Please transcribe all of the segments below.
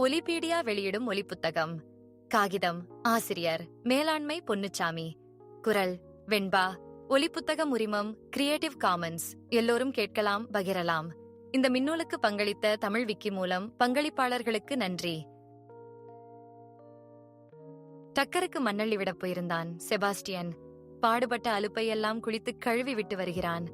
ஒலிபீடியா வெளியிடும் ஒலிப்புத்தகம். காகிதம் ஆசிரியர் மேலாண்மை பொன்னுச்சாமி. குரல் வெண்பா. ஒலிப்புத்தகம் உரிமம் கிரியேட்டிவ் காமன்ஸ் எல்லோரும் கேட்கலாம் பகிரலாம். இந்த மின்னூலுக்கு பங்களித்த தமிழ் விக்கி மூலம் பங்களிப்பாளர்களுக்கு நன்றி. டக்கருக்கு மண்ணள்ளி விடப் போயிருந்தான் செபாஸ்டியன். பாடுபட்ட அலுப்பையெல்லாம் குளித்து கழுவி விட்டு வருகிறான்.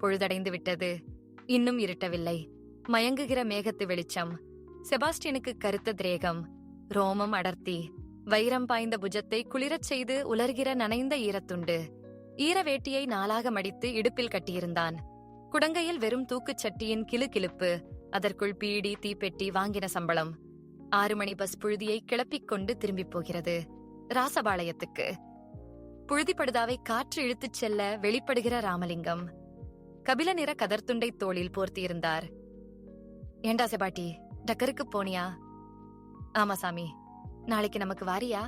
பொழுதடைந்து விட்டது. இன்னும் இருட்டவில்லை. மயங்குகிற மேகத்து வெளிச்சம். செபாஸ்டியனுக்கு கருத்த திரேகம். ரோமம் அடர்த்தி. வைரம் பாய்ந்த புஜத்தை குளிரச் செய்து உலர்கிற நனைந்த ஈரத்துண்டு. ஈர வேட்டியை நாளாக மடித்து இடுப்பில் கட்டியிருந்தான். குடங்கையில் வெறும் தூக்குச் சட்டியின் கிளு கிளுப்பு அதற்குள் பீடி தீப்பெட்டி வாங்கின சம்பளம். ஆறு மணி பஸ் புழுதியை கிளப்பிக் கொண்டு திரும்பிப் போகிறது. ராசபாளையத்துக்கு. புழுதிப்படுதாவை காற்று இழுத்துச் செல்ல வெளிப்படுகிற ராமலிங்கம். கபில நிற கதர்த்துண்டை தோளில் போர்த்தியிருந்தார். ஏண்டா செபாட்டி டக்கருக்கு போனியா? ஆமா சாமி. நாளைக்கு நமக்கு வாரியா?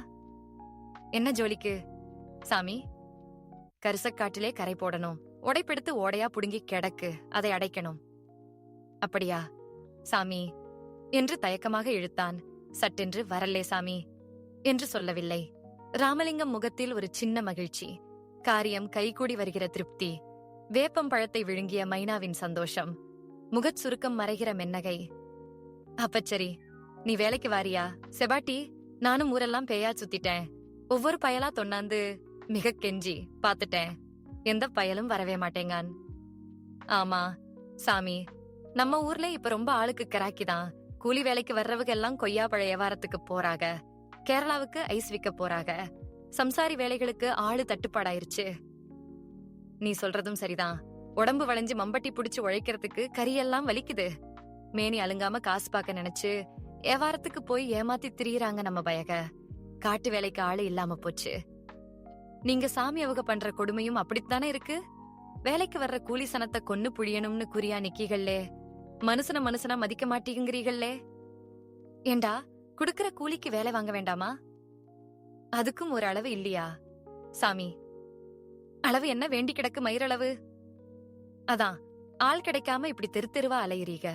என்ன ஜோலிக்கு? சாமி கரிசக்காட்டிலே கரை போடணும். உடைப்பெடுத்து ஓடையா புடுங்கி கிடக்கு. அதை அடைக்கணும். அப்படியா? சாமி என்று தயக்கமாக இழுத்தான். சட்டென்று வரல்லே சாமி என்று சொல்லவில்லை. ராமலிங்கம் முகத்தில் ஒரு சின்ன மகிழ்ச்சி. காரியம் கைகூடி வருகிற திருப்தி. வேப்பம் பழத்தை விழுங்கிய மைனாவின் சந்தோஷம். முகச் சுருக்கம் மறைகிற மென்னகை. அப்பச்சரி நீ வேலைக்கு வாரியா? செபாட்டி நானும் ஊரெல்லாம் பேயா சுத்திட்டேன். ஒவ்வொரு பயலா தொண்ணாந்து மிக கெஞ்சி பாத்துட்டேன். எந்த பயலும் வரவே மாட்டேங்கான். ஆமா சாமி நம்ம ஊர்ல இப்ப ரொம்ப ஆளுக்கு கிராக்கிதான் கூலி வேலைக்கு வர்றவங்க எல்லாம் கொய்யா பழ வியாபாரத்துக்கு போறாங்க. கேரளாவுக்கு ஐஸ் விக்க போறாங்க. சம்சாரி வேலைகளுக்கு ஆளு தட்டுப்பாடாயிருச்சு. நீ சொல்றதும் சரிதான். உடம்பு வளைஞ்சு மம்பட்டி புடிச்சு உழைக்கிறதுக்கு கரியெல்லாம் வலிக்குது. மேனி அலுங்காம காசு பார்க்க நினைச்சு வியாபாரத்துக்கு போய் ஏமாத்தி திரியுறாங்க நம்ம பயக. காட்டு வேலைக்கு ஆளு இல்லாம போச்சு. நீங்க சாமி அவங்க பண்ற கொடுமையும் அப்படித்தானே இருக்கு? வேலைக்கு வர்ற கூலி சனத்தை கொன்னு புழியணும்னு குறியா நிக்கிகளே மனுஷன மனுஷனா மதிக்க மாட்டேங்கிறீங்களே ஏண்டா குடுக்கற கூலிக்கு வேலை வாங்க வேண்டாமா? அதுக்கும் ஒரு அளவு இல்லையா சாமி? அளவு என்ன? வேண்டி கிடக்கு மயிரளவு. அதான் ஆள் கிடைக்காம இப்படி தெரு தெருவா அலையிறீங்க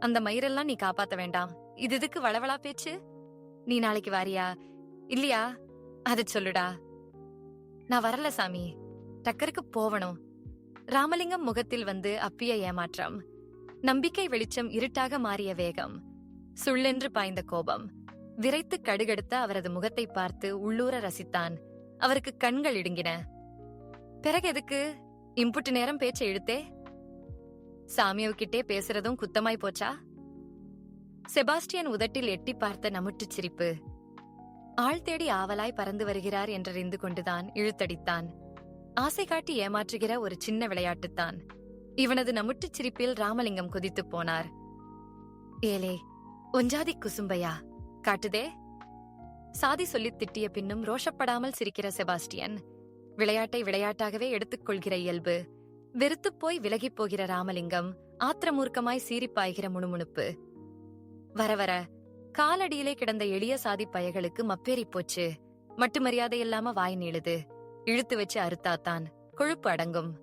அந்த மயிரெல்லாம் நீ காப்பாத்த வேண்டாம். இது இதுக்கு வளவளா பேச்சு. நீ நாளைக்கு வாரியா? இல்லையா? அது சொல்லுடா. நான் வரல சாமி. டக்கருக்கு போவணும். ராமலிங்கம் முகத்தில் வந்து அப்பிய ஏமாற்றம். நம்பிக்கை வெளிச்சம் இருட்டாக மாறிய வேகம். சுள்ளென்று பாய்ந்த கோபம். விரைத்து கடுகெடுத்த அவரது முகத்தை பார்த்து உள்ளூர ரசித்தான். அவருக்கு கண்கள் இடுங்கின. பிறகு எதுக்கு? இம்புட்டு நேரம் பேச்சை இழுத்தே? சாமியவுக்கிட்டே பேசுறதும் குத்தமாய் போச்சா? செபாஸ்டியன் உதட்டில் எட்டி பார்த்த நமுட்டுச் சிரிப்பு. ஆள் தேடி ஆவலாய் பறந்து வருகிறார் என்றறிந்து கொண்டுதான் இழுத்தடித்தான். ஆசை காட்டி ஏமாற்றுகிற ஒரு சின்ன விளையாட்டுத்தான். இவனது நமுட்டுச் சிரிப்பில் ராமலிங்கம் குதித்துப் போனார். ஏலே ஒஞ்சாதி குசும்பையா? காட்டுதே. சாதி சொல்லித் திட்டிய பின்னும் ரோஷப்படாமல் சிரிக்கிற செபாஸ்டியன். விளையாட்டை விளையாட்டாகவே எடுத்துக்கொள்கிற இயல்பு. வெறுத்துப் போய் விலகிப் போகிற ராமலிங்கம் ஆத்திரமூர்க்கமாய் சீரிப்பாய்கிற முணுமுணுப்பு. வர வர காலடியிலே கிடந்த எளிய சாதி பயகளுக்கு மப்பேறி போச்சு. மட்டு மரியாதை இல்லாம வாய் நீளுது. இழுத்து வச்சு அறுத்தாத்தான். கொழுப்பு அடங்கும்.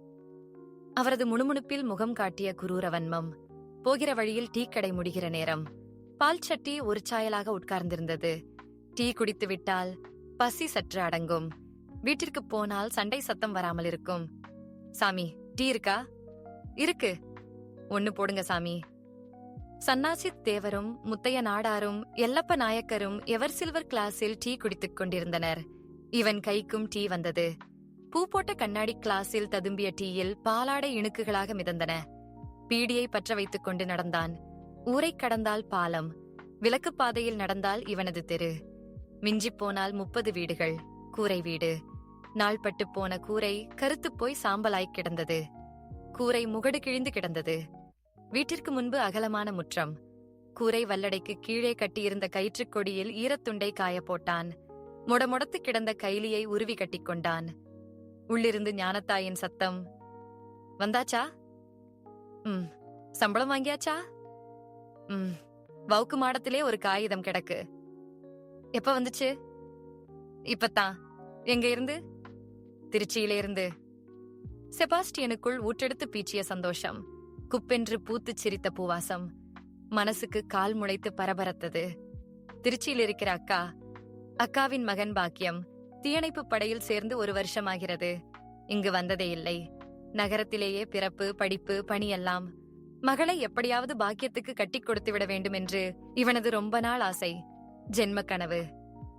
அவரது முணுமுணுப்பில் முகம் காட்டிய குரூர வன்மம் போகிற வழியில் டீ கடை முடிகிற நேரம். பால் சட்டி ஒரு சாயலாக உட்கார்ந்திருந்தது. டீ குடித்து விட்டால் பசி சற்று அடங்கும். வீட்டிற்கு போனால் சண்டை சத்தம் வராமல் இருக்கும். சாமி டீ இருக்கா? இருக்கு. ஒன்னு போடுங்க சாமி. சன்னாசி தேவரும் முத்தைய நாடாரும் எல்லப்ப நாயக்கரும் எவர் சில்வர் கிளாஸில் டீ குடித்துக் கொண்டிருந்தனர். இவன் கைக்கும் டீ வந்தது. பூ போட்ட கண்ணாடி கிளாஸில் ததும்பிய டீயில் பாலாடை இணுக்குகளாக மிதந்தன. பீடியை பற்ற வைத்துக் கொண்டு நடந்தான். ஊரைக் கடந்தால் பாலம். விளக்குப் பாதையில் நடந்தால் இவனது தெரு. மிஞ்சிப் போனால் முப்பது வீடுகள். கூரை வீடு. நாள்பட்டு போன கூரை கருத்துப் போய் சாம்பலாய்க் கிடந்தது. கூரை முகடு கிழிந்து கிடந்தது. வீட்டிற்கு முன்பு அகலமான முற்றம். கூரை வல்லடைக்கு கீழே கட்டியிருந்த கயிற்றுக் கொடியில் ஈரத்துண்டை காய போட்டான். முடமுடத்து கிடந்த கைலியை உருவி கட்டிக்கொண்டான் உள்ளிருந்து ஞானத்தாயின் சத்தம் வந்தாச்சா? ம் சம்பளம் வாங்கியாச்சா? ம் வவுக்கு மாடத்திலே ஒரு காகிதம் கிடக்கு. எப்ப வந்துச்சு? இப்பத்தான். எங்க இருந்து? திருச்சியிலிருந்து. செபாஸ்டியனுக்குள் ஊற்றெடுத்து பீச்சிய சந்தோஷம். குப்பென்று பூத்துச் சிரித்த பூவாசம். மனசுக்கு கால் முளைத்து பரபரத்தது. திருச்சியில் இருக்கிற அக்கா. அக்காவின் மகன் பாக்கியம். தீயணைப்பு படையில் சேர்ந்து ஒரு வருஷமாகிறது. இங்கு வந்ததே இல்லை. நகரத்திலேயே பிறப்பு படிப்பு பணியெல்லாம். மகளை எப்படியாவது பாக்கியத்துக்கு கட்டிக் கொடுத்து விட வேண்டும் என்று இவனது ரொம்ப நாள் ஆசை. ஜென்ம கனவு.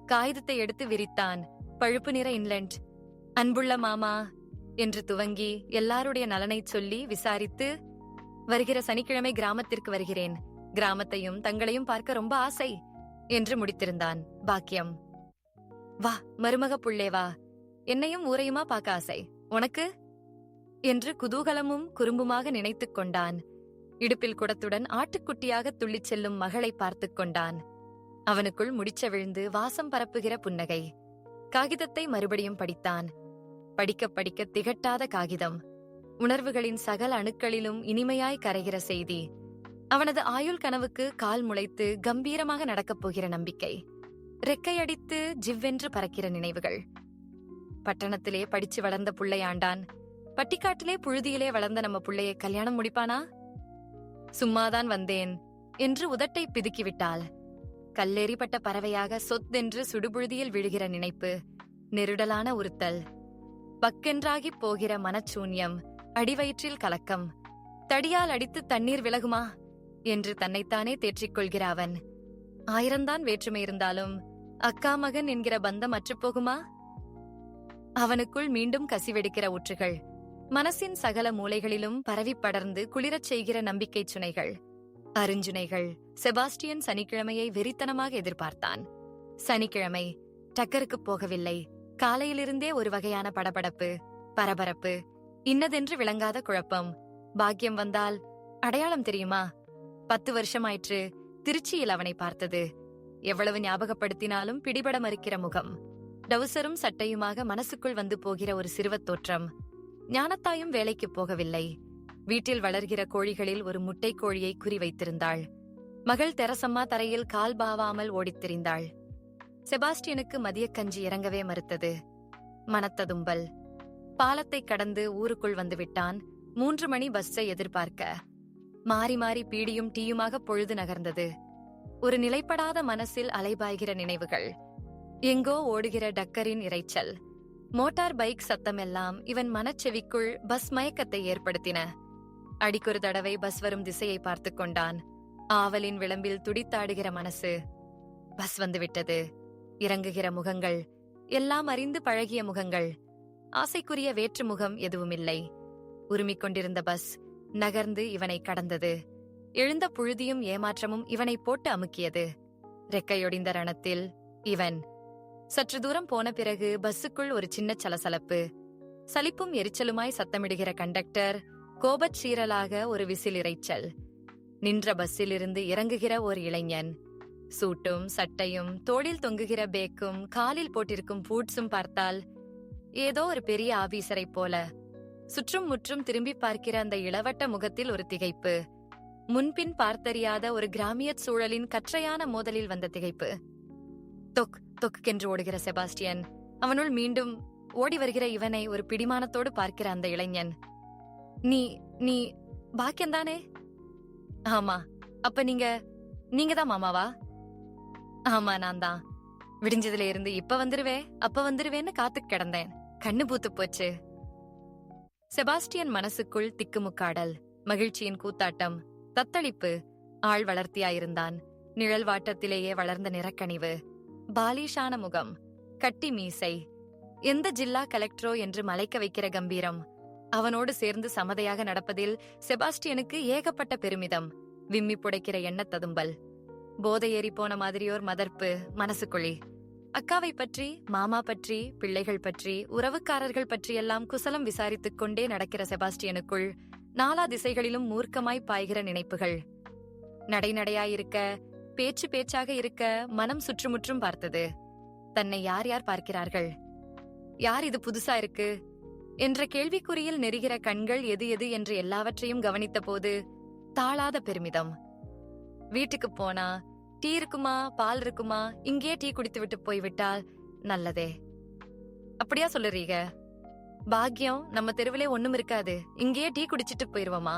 காகிதத்தை எடுத்து விரித்தான். பழுப்பு நிற இன்லண்ட். அன்புள்ள மாமா என்று துவங்கி எல்லாருடைய நலனைச் சொல்லி விசாரித்து வருகிற சனிக்கிழமை கிராமத்திற்கு வருகிறேன். கிராமத்தையும் தங்களையும் பார்க்க ரொம்ப ஆசை என்று முடித்திருந்தான். பாக்கியம். வா மருமக புள்ளே வா. என்னையும் ஊரையுமா பார்க்க ஆசை? உனக்கு? என்று குதூகலமும் குறும்புமாக நினைத்துக் கொண்டான். இடுப்பில் குடத்துடன் ஆட்டுக்குட்டியாக துள்ளிச் செல்லும் மகளை பார்த்துக் கொண்டான். அவனுக்குள் முடிச்ச விழுந்து வாசம் பரப்புகிற புன்னகை. காகிதத்தை மறுபடியும் படித்தான். படிக்க படிக்க திகட்டாத காகிதம். உணர்வுகளின் சகல அணுக்களிலும் இனிமையாய் கரைகிற செய்தி. அவனது ஆயுள் கனவுக்கு கால் முளைத்து கம்பீரமாக நடக்கப் போகிற நம்பிக்கை. ரெக்கையடித்து ஜிவ்வென்று பறக்கிற நினைவுகள். பட்டணத்திலே படிச்சு வளர்ந்த புள்ளையாண்டான். பட்டிக்காட்டிலே புழுதியிலே வளர்ந்த நம்ம புள்ளையை கல்யாணம் முடிப்பானா? சும்மாதான் வந்தேன் என்று உதட்டை பிதுக்கிவிட்டாள். கல்லெறிப்பட்ட பறவையாக சொத்தென்று சுடுபுழுதியில் விழுகிற நினைப்பு. நெருடலான உறுத்தல். பக்கென்றாகிப் போகிற மனச்சூன்யம் அடிவயிற்றில் கலக்கம். தடியால் அடித்து தண்ணீர் விலகுமா? என்று தன்னைத்தானே தேற்றிக் கொள்கிற அவன். ஆயிரம்தான் வேற்றுமை இருந்தாலும் அக்கா மகன் என்கிற பந்தம் அற்றுப்போகுமா அவனுக்குள் மீண்டும் கசிவெடுக்கிற ஊற்றுகள். மனசின் சகல மூலைகளிலும் பரவி படர்ந்து குளிரச் செய்கிற நம்பிக்கை சுனைகள். அருஞ்சுனைகள். செபாஸ்டியன் சனிக்கிழமையை வெறித்தனமாக எதிர்பார்த்தான். சனிக்கிழமை. டக்கருக்கு போகவில்லை. காலையிலிருந்தே ஒரு வகையான படபடப்பு பரபரப்பு இன்னதென்று விளங்காத குழப்பம். பாக்கியம் வந்தால் அடையாளம் தெரியுமா? பத்து வருஷமாயிற்று திருச்சியில் அவனை பார்த்தது. எவ்வளவு ஞாபகப்படுத்தினாலும் பிடிபட மறுக்கிற முகம். டவுசரும் சட்டையுமாக மனசுக்குள் வந்து போகிற ஒரு சிறுவத் தோற்றம். ஞானத்தாயும் வேலைக்கு போகவில்லை. வீட்டில் வளர்கிற கோழிகளில் ஒரு முட்டை கோழியை குறிவைத்திருந்தாள். மகள் தெரசம்மா தரையில் கால் பாவாமல் ஓடித்திரிந்தாள் செபாஸ்டியனுக்கு மதியக்கஞ்சி இறங்கவே மறுத்தது. மனத்ததும்பல். பாலத்தை கடந்து ஊருக்குள் வந்துவிட்டான். மூன்று மணி பஸ்ஸை எதிர்பார்க்க. மாறி மாறி பீடியும் டீயுமாக பொழுது நகர்ந்தது. ஒரு நிலைப்படாத மனசில் அலைபாய்கிற நினைவுகள். எங்கோ ஓடுகிற டக்கரின் இரைச்சல். மோட்டார் பைக் சத்தமெல்லாம் இவன் மனச்செவிக்குள் பஸ் மயக்கத்தை ஏற்படுத்தின. அடிக்கொரு தடவை பஸ் வரும் திசையை பார்த்துக் கொண்டான். ஆவலின் விளம்பில் துடித்தாடுகிற மனசு. பஸ் வந்துவிட்டது. இறங்குகிற முகங்கள் எல்லாம் அறிந்து பழகிய முகங்கள். ஆசைக்குரிய வேற்று முகம் எதுவுமில்லை. உருமிக் கொண்டிருந்த பஸ் நகர்ந்து இவனை கடந்தது. எழுந்த புழுதியும் ஏமாற்றமும் இவனை போட்டு அமுக்கியது. ரெக்கையொடிந்த ரணத்தில் இவன். சற்று தூரம் போன பிறகு பஸ்ஸுக்குள் ஒரு சின்ன சலசலப்பு. சலிப்பும் எரிச்சலுமாய் சத்தமிடுகிற கண்டக்டர் கோபச் சீரலாக ஒரு விசில் இரைச்சல் நின்ற பஸ்ஸிலிருந்து இறங்குகிற ஒரு இளைஞன். சூட்டும் சட்டையும் தோளில் தொங்குகிற பேக்கும் காலில் போட்டிருக்கும் பூட்ஸும் பார்த்தால் ஏதோ ஒரு பெரிய ஆபீசரை போல. சுற்றும் முற்றும் திரும்பி பார்க்கிற அந்த இளவட்ட முகத்தில் ஒரு திகைப்பு. முன்பின் பார்த்தறியாத ஒரு கிராமியச் சூழலின் கற்றையான மோதலில் வந்த திகைப்பு. தொக் தொக்கென்று ஓடுகிற செபாஸ்டியன். அவனுள் மீண்டும் ஓடி வருகிற இவனை ஒரு பிடிமானத்தோடு பார்க்கிற அந்த இளைஞன். நீ நீ பாக்கியந்தானே? ஆமா. அப்ப நீங்க நீங்க தான் மாமாவா? ஆமா நான் தான். விடிஞ்சதுல இருந்து இப்ப வந்துருவே அப்ப வந்துருவேன்னு காத்து கிடந்தேன். கண்ணு பூத்து போச்சு. செபாஸ்டியன் மனசுக்குள் திக்குமுக்காடல் மகிழ்ச்சியின் கூத்தாட்டம் தத்தளிப்பு ஆள் வளர்த்தியாயிருந்தான். நிழல் வாட்டத்திலேயே வளர்ந்த நிறக்கணிவு பாலிஷான முகம் கட்டி மீசை எந்த ஜில்லா கலெக்டரோ என்று மலைக்க வைக்கிற கம்பீரம் அவனோடு சேர்ந்து சமதையாக நடப்பதில் செபாஸ்டியனுக்கு ஏகப்பட்ட பெருமிதம் விம்மி புடைக்கிற எண்ணத் ததும்பல். போதையேறி போன மாதிரியோர் மதர்ப்பு மனசுக்குழி. அக்காவை பற்றி மாமா பற்றி பிள்ளைகள் பற்றி உறவுக்காரர்கள் பற்றியெல்லாம் குசலம் விசாரித்துக் கொண்டே நடக்கிற செபாஸ்டியனுக்குள் நாலா திசைகளிலும் மூர்க்கமாய் பாய்கிற நினைப்புகள். நடைநடையாயிருக்க பேச்சு பேச்சாக இருக்க மனம் சுற்றுமுற்றும் பார்த்தது. தன்னை யார் யார் பார்க்கிறார்கள்? யார் இது புதுசா இருக்கு? என்ற கேள்விக்குறியில் நெருகிற கண்கள் எது எது என்று எல்லாவற்றையும் கவனித்த போது தாளாத பெருமிதம். வீட்டுக்கு போனா டீ இருக்குமா பால் இருக்குமா இங்கேயே டீ குடித்து விட்டு போய்விட்டால் நல்லதே. அப்படியா சொல்லுறீங்க பாக்கியம் நம்ம தெருவிலே ஒண்ணும் இருக்காது. இங்கேயே டீ குடிச்சிட்டு போயிருவோமா?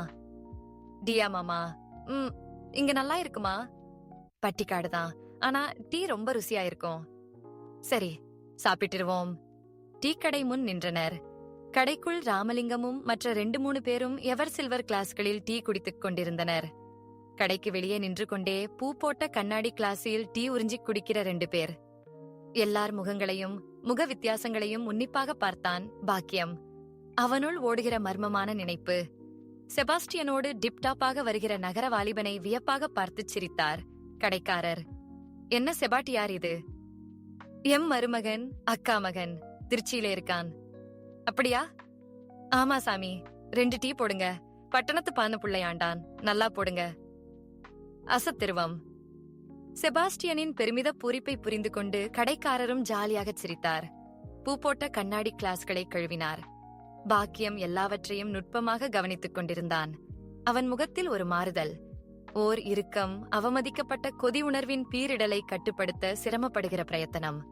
டியா மாமா ம் இங்க நல்லா இருக்குமா? பட்டிக்காடு தான். ஆனா டீ ரொம்ப ருசியா இருக்கும். சரி சாப்பிட்டுருவோம். டீ கடை முன் நின்றனர். கடைக்குள் ராமலிங்கமும் மற்ற ரெண்டு மூணு பேரும் எவர் சில்வர் கிளாஸ்களில் டீ குடித்துக் கொண்டிருந்தனர். கடைக்கு வெளியே நின்று கொண்டே பூ போட்ட கண்ணாடி கிளாஸில் டீ உறிஞ்சி குடிக்கிற ரெண்டு பேர். எல்லார் முகங்களையும் முக வித்தியாசங்களையும் உன்னிப்பாக பார்த்தான் பாக்கியம். அவனுள் ஓடுகிற மர்மமான நினைப்பு. செபாஸ்டியனோடு டிப்டாப்பாக வருகிற நகர வாலிபனை வியப்பாக பார்த்துச் சிரித்தார் கடைக்காரர். என்ன செபாட்டியார் இது? எம் மருமகன் அக்கா மகன் திருச்சியில இருக்கான். அப்படியா? ஆமா சாமி ரெண்டு டீ போடுங்க. பட்டணத்து பான புள்ளையாண்டான் நல்லா போடுங்க. அசத்திருவம். செபாஸ்டியனின் பெருமித பூரிப்பை புரிந்து கொண்டு கடைக்காரரும் ஜாலியாகச் சிரித்தார். பூ போட்ட கண்ணாடி கிளாஸ்களை கழுவினார். பாக்கியம் எல்லாவற்றையும் நுட்பமாக கவனித்துக் கொண்டிருந்தான். அவன் முகத்தில் ஒரு மாறுதல். ஓர் இறுக்கம் அவமதிக்கப்பட்ட கொதி உணர்வின் பீரிடலை கட்டுப்படுத்த சிரமப்படுகிற பிரயத்தனம்.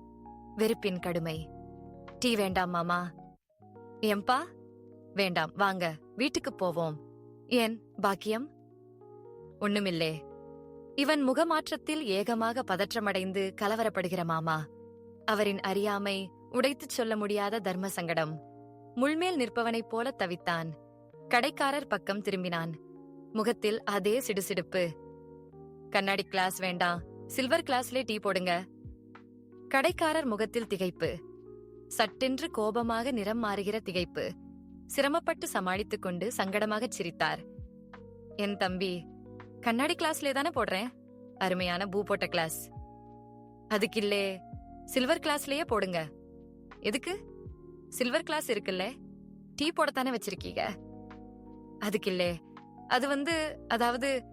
வெறுப்பின் கடுமை. டீ வேண்டாம் மாமா. எம்பா வேண்டாம் வாங்க வீட்டுக்கு போவோம். ஏன் பாக்கியம்? ஒண்ணுமில்லே. இவன் முகமாற்றத்தில் ஏகமாக பதற்றமடைந்து கலவரப்படுகிற மாமா. அவரின் அறியாமை உடைத்துச் சொல்ல முடியாத தர்ம சங்கடம். முள்மேல் நிற்பவனைப் போல தவித்தான். கடைக்காரர் பக்கம் திரும்பினான். முகத்தில் அதே சிடுசிடுப்பு. கண்ணாடி கிளாஸ் வேண்டாம். சில்வர் கிளாஸ்லே டீ போடுங்க. கடைக்காரர் முகத்தில் திகைப்பு. சட்டென்று கோபமாக நிறம் மாறுகிற திகைப்பு. சிரமப்பட்டு சமாளித்துக் கொண்டு சங்கடமாகச் சிரித்தார். என் தம்பி கண்ணாடி கிளாஸ்லே தானே போடுறேன். அருமையான பூ போட்ட கிளாஸ். அதுக்கில்லே சில்வர் கிளாஸ்லயே போடுங்க. எதுக்கு? சில்வர் கிளாஸ் இருக்குல்ல டீ போடத்தானே வச்சிருக்கீங்க? அதுக்கில்லே அது வந்து அதாவது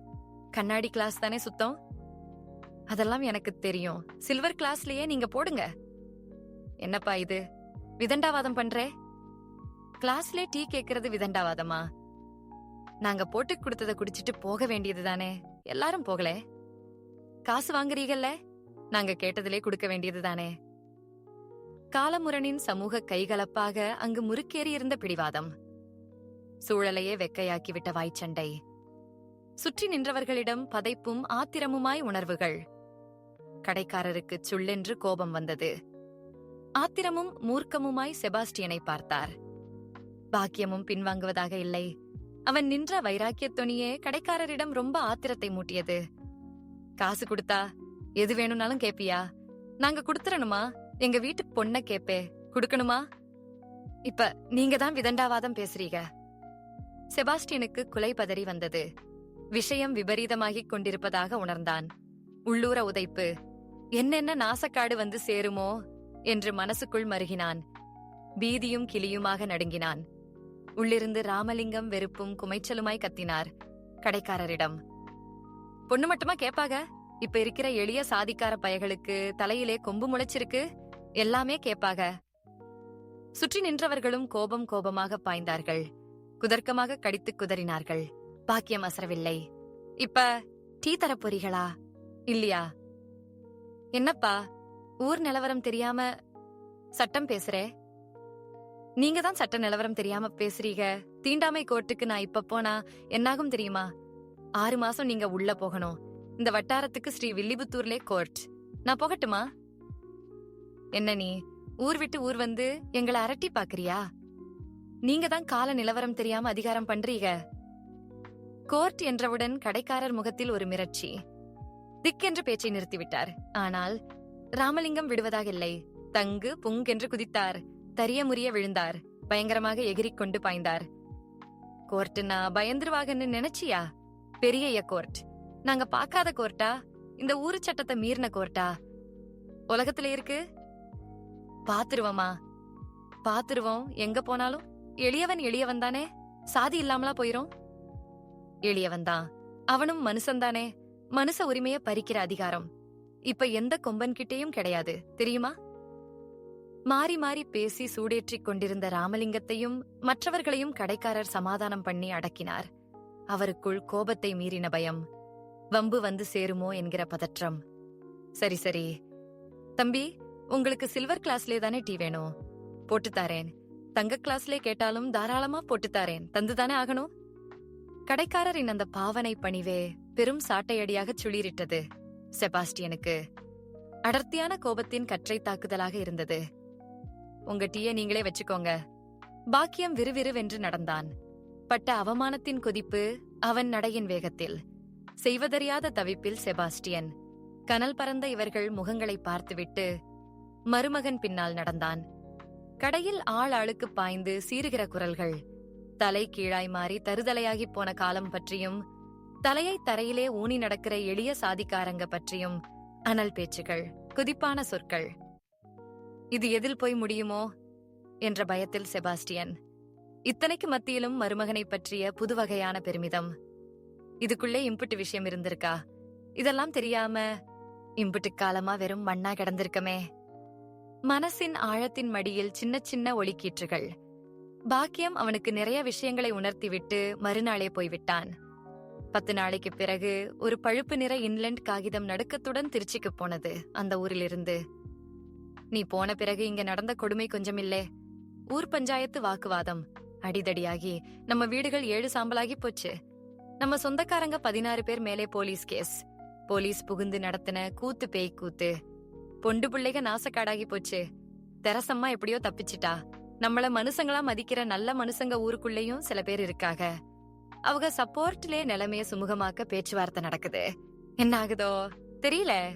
கண்ணாடி கிளாஸ் தானே சுத்தம்? அதெல்லாம் எனக்கு தெரியும். சில்வர் கிளாஸ்லயே நீங்க போடுங்க. என்னப்பா இது? விதண்டாவாதம் பண்றே? கிளாஸ்ல டீ கேக்குறது விதண்டாவாதமா? நாங்க போட்டு கொடுத்தத குடிச்சிட்டு போக வேண்டியது தானே? எல்லாரும் போகலே. காசு வாங்குறீங்கல்ல நாங்க கேட்டதிலே கொடுக்க வேண்டியது தானே? காலமுரனின் சமூக கைகலப்பாக அங்கு முறுக்கேறி இருந்த பிடிவாதம். சூழலையே வெக்கையாக்கிவிட்ட வாய்ச்சண்டை. சுற்றி நின்றவர்களிடம் பதைப்பும் ஆத்திரமுமாய் உணர்வுகள். கடைக்காரருக்கு சுள்ளென்று கோபம் வந்தது. ஆத்திரமும் மூர்க்கமுமாய் செபாஸ்டியனை பார்த்தார். பாக்கியமும் பின்வாங்குவதாக இல்லை. அவன் நின்ற வைராக்கியத் தொனியே கடைக்காரரிடம் ரொம்ப ஆத்திரத்தை மூட்டியது. காசு கொடுத்தா எது வேணும்னாலும் கேப்பியா? நாங்க குடுத்துறணுமா? எங்க வீட்டு பொண்ண கேப்பே. குடுக்கணுமா? இப்ப நீங்க தான் விதண்டாவாதம் பேசுறீங்க. செபாஸ்டியனுக்கு குலை பதறி வந்தது. விஷயம் விபரீதமாகிக் கொண்டிருப்பதாக உணர்ந்தான். உள்ளூர உதைப்பு. என்னென்ன நாசக்காடு வந்து சேருமோ? என்று மனசுக்குள் மருகினான். பீதியும் கிளியுமாக நடுங்கினான். உள்ளிருந்து ராமலிங்கம் வெறுப்பும் குமைச்சலுமாய் கத்தினார் கடைக்காரரிடம். பொண்ணு மட்டுமா கேப்பாக? இப்ப இருக்கிற எளிய சாதிக்கார பயகளுக்கு தலையிலே கொம்பு முளைச்சிருக்கு. எல்லாமே கேப்பாக? சுற்றி நின்றவர்களும் கோபம் கோபமாக பாய்ந்தார்கள். குதர்க்கமாக கடித்து குதறினார்கள். பாக்கியம் அசரவில்லை. இப்ப டீ தரப் போறீங்களா இல்லையா? என்னப்பா? ஊர் நிலவரம் தெரியாம சட்டம் பேசுறே? நீங்க தான் சட்ட நிலவரம் தெரியாம பேசுறீங்க. தீண்டாமை கோர்ட்டுக்கு நான் இப்ப போனா என்னாகும் தெரியுமா? ஆறு மாசம் நீங்க உள்ள போகணும். இந்த வட்டாரத்துக்கு ஸ்ரீ வில்லிபுத்தூர்லே கோர்ட். நான் போகட்டுமா? என்ன நீ? ஊர் விட்டு ஊர் வந்து எங்களை அரட்டி பாக்குறியா? நீங்க தான் கால நிலவரம் தெரியாம அதிகாரம் பண்றீங்க. கோர்ட் என்றவுடன் கடைக்காரர் முகத்தில் ஒரு மிரட்சி. திக்கென்று பேச்சை நிறுத்திவிட்டார். ஆனால் ராமலிங்கம் விடுவதாக இல்லை. தங்கு புங்கென்று குதித்தார். தரிய முறிய விழுந்தார். பயங்கரமாக எகிரிக் கொண்டு பாய்ந்தார் கோர்ட்டுனா பயந்துருவாகன்னு நினைச்சியா? பெரிய கோர்ட். நாங்க பாக்காத கோர்ட்டா? இந்த ஊரு சட்டத்தை மீறின கோர்ட்டா? உலகத்துல இருக்கு? பாத்துருவோமா பாத்துருவோம் எங்க போனாலும்? எளியவன் எளியவன் தானே? சாதி இல்லாமலா போயிரும்? எளியவன் தான். அவனும் மனுஷன்தானே மனுஷ உரிமைய பறிக்கிற அதிகாரம். இப்ப எந்த கொம்பன் கிட்டேயும் கிடையாது. தெரியுமா? மாறி மாறி பேசி சூடேற்றிக் கொண்டிருந்த ராமலிங்கத்தையும் மற்றவர்களையும் கடைக்காரர் சமாதானம் பண்ணி அடக்கினார். அவருக்குள் கோபத்தை மீறின பயம். வம்பு வந்து சேருமோ என்கிற பதற்றம். சரி சரி. தம்பி உங்களுக்கு சில்வர் கிளாஸ்லே தானே டீ வேணும்? போட்டுத்தாரேன் தங்க கிளாஸ்லே கேட்டாலும் தாராளமா போட்டுத்தாரேன் தந்துதானே ஆகணும்? கடைக்காரரின் அந்த பாவனை பணிவே பெரும் சாட்டையடியாக சுளிரிட்டது செபாஸ்டியனுக்கு. அடர்த்தியான கோபத்தின் கற்றை தாக்குதலாக இருந்தது. உங்க டீய நீங்களே வச்சுக்கோங்க. பாக்கியம் விறுவிறுவென்று நடந்தான். பட்ட அவமானத்தின் கொதிப்பு அவன் நடையின் வேகத்தில். செய்வதறியாத தவிப்பில் செபாஸ்டியன். கனல் பறந்த இவர்கள் முகங்களை பார்த்துவிட்டு மருமகன் பின்னால் நடந்தான். கடையில் ஆள் ஆளுக்கு பாய்ந்து சீறுகிற குரல்கள். தலை கீழாய் மாறி தருதலையாகிப் போன காலம் பற்றியும் தலையை தரையிலே ஊனி நடக்கிற எளிய சாதிக்காரங்க பற்றியும் அனல் பேச்சுகள் குதிப்பான சொற்கள். இது எதில் போய் முடியுமோ? என்ற பயத்தில் செபாஸ்டியன். இத்தனைக்கு மத்தியிலும் மருமகனை பற்றிய புதுவகையான பெருமிதம். இதுக்குள்ளே இம்புட்டு விஷயம் இருந்திருக்கா? இதெல்லாம் தெரியாம இம்புட்டு காலமா வெறும் மண்ணா கிடந்திருக்கமே. மனசின் ஆழத்தின் மடியில் சின்ன சின்ன ஒளிக்கீற்றுகள். பாக்கியம் அவனுக்கு நிறைய விஷயங்களை உணர்த்திவிட்டு மறுநாளே போய்விட்டான். பத்து நாளைக்கு பிறகு ஒரு பழுப்பு நிற இன்லண்ட் காகிதம் நடுக்கத்துடன் திருச்சிக்கு போனது அந்த ஊரிலிருந்து. நீ போன பிறகு இங்க நடந்த கொடுமை கொஞ்சமில்லே ஊர் பஞ்சாயத்து வாக்குவாதம். அடிதடியாகி நம்ம வீடுகள் ஏழு சாம்பலாகி போச்சு. நம்ம சொந்தக்காரங்க பதினாறு பேர் மேலே போலீஸ் கேஸ். போலீஸ் புகுந்து நடத்தின கூத்து பேய் கூத்து. பொண்டு பிள்ளைக நாசக்காடாகி போச்சு. தெரசம்மா எப்படியோ தப்பிச்சிட்டா. நம்மள மனுஷங்களா மதிக்கிற நல்ல மனுஷங்க ஊருக்குள்ளேயும் சில பேர் இருக்காக. அவங்க சப்போர்ட்லயே நிலைமைய சுமூகமாக்க பேச்சுவார்த்தை நடக்குது. என்ன ஆகுதோ? தெரியல.